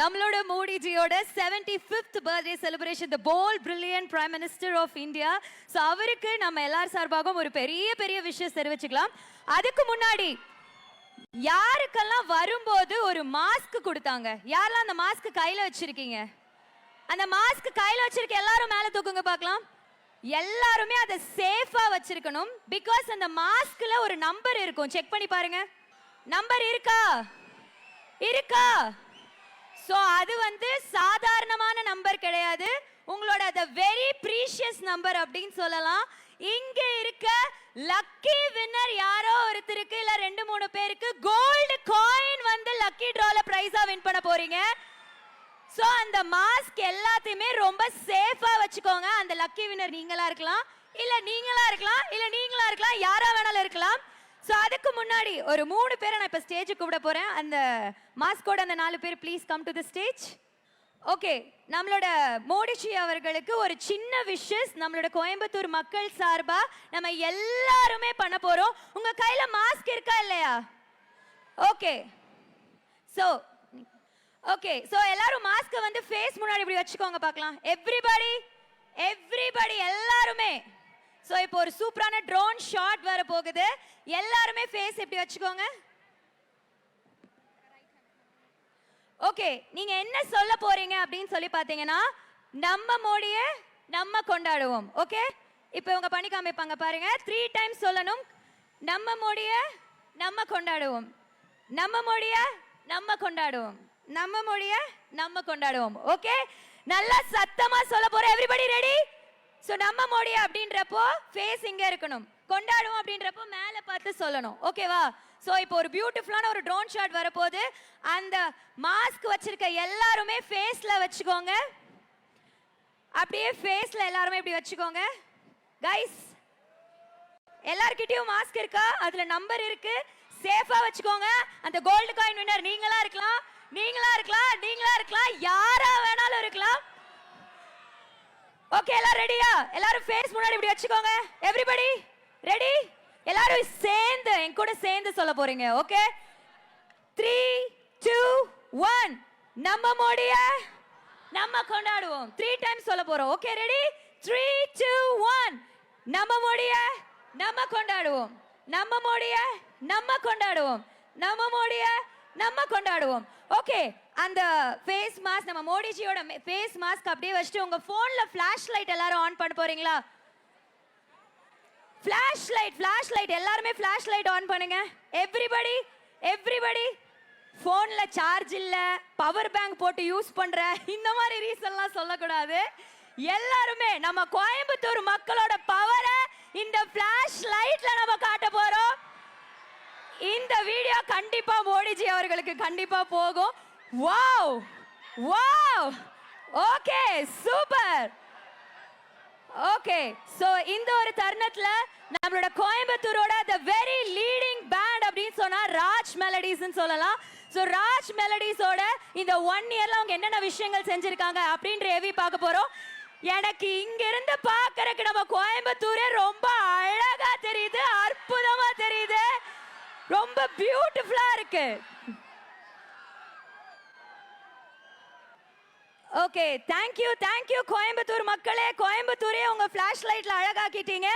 நம்மளோட மோடிஜியோட seventy fifth birthday celebration the bold brilliant prime minister of India so அவருக்கு நம்ம எல்லார் சார்பாகவும் ஒரு பெரிய பெரிய விஷயம் தெரிவிச்சுக்கலாம். அதுக்கு முன்னாடி யாருக்கெல்லாம் வரும்போது ஒரு மாஸ்க் கொடுத்தாங்க? யாரெல்லாம் அந்த மாஸ்க் கையில் வச்சிருக்கீங்க? அந்த மாஸ்க் கையில் வச்சிருக்க எல்லாரும் மேலே தூக்குங்க பார்க்கலாம். எல்லாருமே அதை சேஃபா வச்சிருக்கணும். பிகாஸ் அந்த மாஸ்க்ல ஒரு நம்பர் இருக்கும். செக் பண்ணி பாருங்க. நம்பர் இருக்கா? இருக்கா? சோ அது வந்து சாதாரணமான நம்பர் கிடையாது. உங்களோட அந்த வெரி ப்ரீஷியஸ் நம்பர் அப்படின்னு சொல்லலாம். இங்க இருக்க லக்கி வின்னர் யாரோ ஒருத்தருக்கு இல்ல ரெண்டு மூணு பேருக்கு கோல்டு காயின் வந்து லக்கி ட்ரால பிரைஸா வின் பண்ண போறீங்க. சோ அந்த மாஸ்க் எல்லாத்தையுமே ரொம்ப சேஃபா வச்சுக்கோங்க. அந்த லக்கி வின்னர் நீங்களா இருக்கலாம் இல்ல நீங்களா இருக்கலாம் இல்ல நீங்களா இருக்கலாம் யாரா வேணாலும் இருக்கலாம். சோ அதுக்கு முன்னாடி ஒரு மூணு பேரை நான் இப்ப ஸ்டேஜுக்கு கூப்பிட போறேன். அந்த மாஸ்கோட அந்த நாலு பேர் please come to the stage okay நம்மளோட மோடிஜி அவர்களுக்கு ஒரு சின்ன விஷஸ் நம்மளோட கோயம்புத்தூர் மக்கள் சார்பா நம்ம எல்லாருமே பண்ண போறோம். உங்க கையில மாஸ்க் இருக்கா இல்லையா? ஓகே சோ ஓகே சோ எல்லாரும் மாஸ்க் வந்து ஃபேஸ் முன்னாடி இப்படி வச்சுக்கோங்க பார்க்கலாம். எவ்ரிபடி எவ்ரிபடி ஸோ இப்போ ஒரு சூப்பரான ட்ரோன் ஷாட் வர போகுது. எல்லாருமே ஃபேஸ் எப்படி வச்சுக்கோங்க? ஓகே நீங்க என்ன சொல்ல போறீங்க அப்படின்னு சொல்லி பாத்தீங்கன்னா நம்ம மோடியை நம்ம கொண்டாடுவோம். ஓகே இப்போ இவங்க பண்ணி காமிப்பாங்க பாருங்க. த்ரீ டைம்ஸ் சொல்லணும். நம்ம மொழிய நம்ம கொண்டாடுவோம். நம்ம மொழிய நம்ம கொண்டாடுவோம். நம்ம மொழிய நம்ம கொண்டாடுவோம். ஓகே நல்லா சத்தமா சொல்ல போறோம் எவ்ரிபடி ரெடி சோ நம்ம மோடி அப்படின்றப்போ ஃபேஸ் இங்க இருக்கணும். கொண்டாடுவோம் அப்படின்றப்போ மேல பார்த்து சொல்லணும். ஓகேவா சோ இப்போ ஒரு பியூட்டிஃபுல்லான ஒரு ட்ரோன் ஷாட் வரப்போகுது. அந்த மாஸ்க் வச்சிருக்க எல்லாருமே ஃபேஸ்ல வச்சுக்கோங்க. அப்படியே ஃபேஸ்ல எல்லாருமே இப்படி வச்சுக்கோங்க. கைஸ் எல்லார்கிட்டயும் மாஸ்க் இருக்கா? அதுல நம்பர் இருக்கு. சேஃபா வச்சுக்கோங்க. அந்த கோல்டு காயின் வின்னர் நீங்களா இருக்கலாம். நீங்களா இருக்கலாம். நீங்களா இருக்கலாம். யாரா வேணாலும் இருக்கலாம். ஓகே எல்லாரும் ரெடியா எல்லாரும் ஃபேஸ் முன்னாடி இப்படி வச்சுக்கோங்க. எவ்ரிபடி ரெடி எல்லாரும் சேர்ந்து என் கூட சேர்ந்து சொல்ல போறீங்க. ஓகே த்ரீ டூ ஒன் நம்ம மோடிய நம்ம கொண்டாடுவோம். த்ரீ டைம்ஸ் சொல்ல போறோம். Okay ready three two one நம்ம மோடிய நம்ம கொண்டாடுவோம். நம்ம மோடிய நம்ம கொண்டாடுவோம். நம்ம மோடிய நம்ம கொண்டாடுவோம். ஓகே அந்த ஃபேஸ் மாஸ்க் நம்ம மோடிஜியோட ஃபேஸ் மாஸ்க் அப்படியே வச்சுட்டு உங்க போன்ல ஃபிளாஷ் லைட் எல்லாரும் ஆன் பண்ண போறீங்களா? ஃபிளாஷ் லைட் ஃபிளாஷ் லைட் எல்லாருமே ஃபிளாஷ் லைட் ஆன் பண்ணுங்க எவ்ரிபடி எவ்ரிபடி ஃபோன்ல சார்ஜ் இல்ல பவர் பேங்க் போட்டு யூஸ் பண்ற இந்த மாதிரி ரீசன்லாம் சொல்லக்கூடாது. எல்லாருமே நம்ம கோயம்புத்தூர் மக்களோட பவரை இந்த ஃபிளாஷ் லைட்ல நம்ம காட்ட போறோம். இந்த வீடியோ கண்டிப்பா மோடிஜி அவர்களுக்கு கண்டிப்பா போகும். Wow wow okay super okay so இந்த ஒரு தருணத்துல நம்மளோட கோயம்புத்தூரோட த வெரி லீடிங் பேண்ட் அப்படின்னு சொன்னா ராஜ் மெலடிஸ்ன்னு சொல்லலாம். சோ ராஜ் மெலடிஸோட இந்த ஒன் இயர்ல அவங்க என்னென்ன விஷயங்கள் செஞ்சிருக்காங்க அப்படின்ற எவி பார்க்க போறோம். எனக்கு இங்க இருந்து பாக்குறதுக்கு நம்ம கோயம்புத்தூரே ரொம்ப அழகா தெரியுது அற்புதமா தெரியுது. ரொம்ப பியூட்டிஃபுல்லா இருக்கு. ஓகே தேங்க்யூ தேங்க்யூ கோயம்புத்தூர் மக்களே. கோயம்புத்தூரே உங்க ஃபிளாஷ் லைட்ல அழகாக்கிட்டீங்க.